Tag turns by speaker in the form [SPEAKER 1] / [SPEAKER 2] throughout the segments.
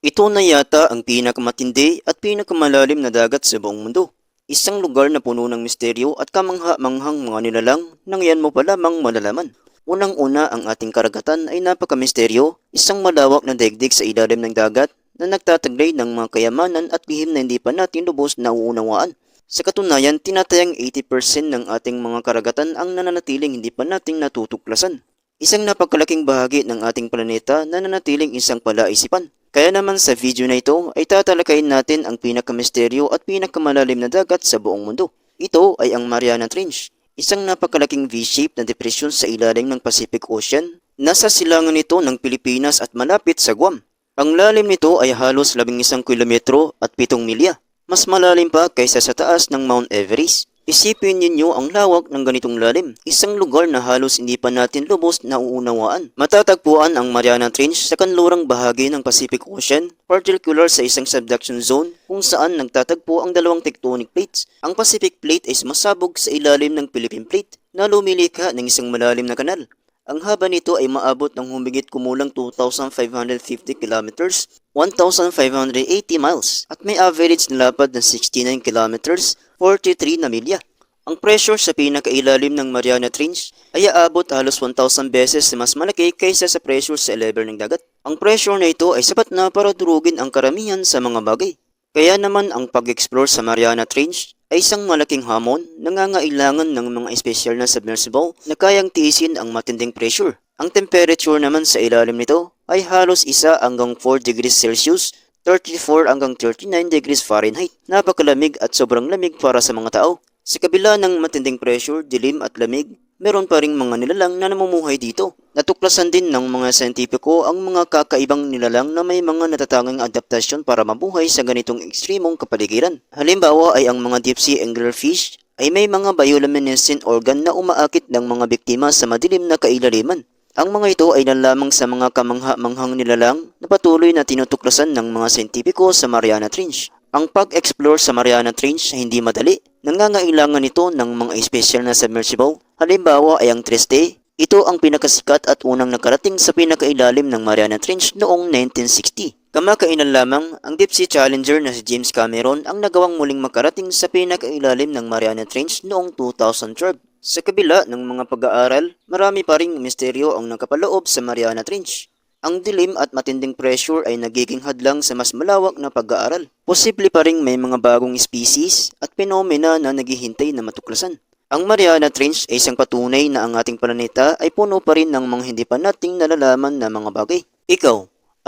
[SPEAKER 1] Ito na yata ang pinakamatindi at pinakamalalim na dagat sa buong mundo. Isang lugar na puno ng misteryo at kamangha-manghang mga nilalang nang yan mo pa lamang malalaman. Unang-una ang ating karagatan ay napakamisteryo, isang malawak na daigdig sa ilalim ng dagat na nagtataglay ng mga kayamanan at lihim na hindi pa natin lubos na uunawaan. Sa katunayan, tinatayang 80% ng ating mga karagatan ang nananatiling hindi pa nating natutuklasan. Isang napakalaking bahagi ng ating planeta na nanatiling isang palaisipan. Kaya naman sa video na ito ay tatalakayin natin ang pinakamisteryo at pinakamalalim na dagat sa buong mundo. Ito ay ang Mariana Trench, isang napakalaking V-shape na depresyon sa ilalim ng Pacific Ocean. Nasa silangan nito ng Pilipinas at malapit sa Guam. Ang lalim nito ay halos 11 kilometro at 7 milya. Mas malalim pa kaysa sa taas ng Mount Everest. Isipin ninyo ang lawak ng ganitong lalim. Isang lugar na halos hindi pa natin lubos na uunawaan. Matatagpuan ang Mariana Trench sa kanlurang bahagi ng Pacific Ocean, particular sa isang subduction zone kung saan nagtatagpo ang dalawang tectonic plates. Ang Pacific Plate ay sumasabog sa ilalim ng Philippine Plate na lumilikha ng isang malalim na kanal. Ang haba nito ay maabot ng humigit kumulang 2,550 kilometers, 1,580 miles, at may average na lapad ng 69 kilometers, 43 na milya. Ang pressure sa pinakailalim ng Mariana Trench ay aabot halos 1,000 beses na mas malaki kaysa sa pressure sa level ng dagat. Ang pressure na ito ay sapat na para durugin ang karamihan sa mga bagay. Kaya naman ang pag-explore sa Mariana Trench ay isang malaking hamon nangangailangan ng mga espesyal na submersible na kayang tiisin ang matinding pressure. Ang temperature naman sa ilalim nito ay halos isa hanggang 4 degrees Celsius, 34 hanggang 39 degrees Fahrenheit. Napakalamig at sobrang lamig para sa mga tao. Sa kabila ng matinding pressure, dilim at lamig, meron pa ring mga nilalang na namumuhay dito. Natuklasan din ng mga sentipiko ang mga kakaibang nilalang na may mga natatanging adaptasyon para mabuhay sa ganitong ekstremong kapaligiran. Halimbawa ay ang mga deep sea anglerfish ay may mga bioluminescent organ na umaakit ng mga biktima sa madilim na kailaliman. Ang mga ito ay lamang sa mga kamangha-manghang nilalang na patuloy na tinutuklasan ng mga sentipiko sa Mariana Trench. Ang pag-explore sa Mariana Trench ay hindi madali. Nangangailangan ito ng mga espesyal na submersible. Halimbawa ay ang Triste. Ito ang pinakasikat at unang nakarating sa pinakailalim ng Mariana Trench noong 1960. Kamakailan lamang, ang Deep Sea Challenger na si James Cameron ang nagawang muling makarating sa pinakailalim ng Mariana Trench noong 2012. Sa kabila ng mga pag-aaral, marami pa ring misteryo ang nakapaloob sa Mariana Trench. Ang dilim at matinding pressure ay nagiging hadlang sa mas malawak na pag-aaral. Posible pa ring may mga bagong species at penomena na naghihintay na matuklasan. Ang Mariana Trench ay isang patunay na ang ating planeta ay puno pa rin ng mga hindi pa nating nalalaman na mga bagay. Ikaw,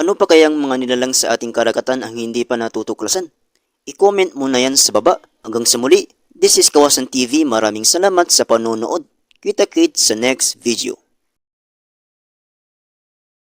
[SPEAKER 1] ano pa kayang mga nilalang sa ating karagatan ang hindi pa natutuklasan? I-comment mo na yan sa baba. Hanggang sa muli, this is Kawasan TV. Maraming salamat sa panonood. Kita-kit sa next video.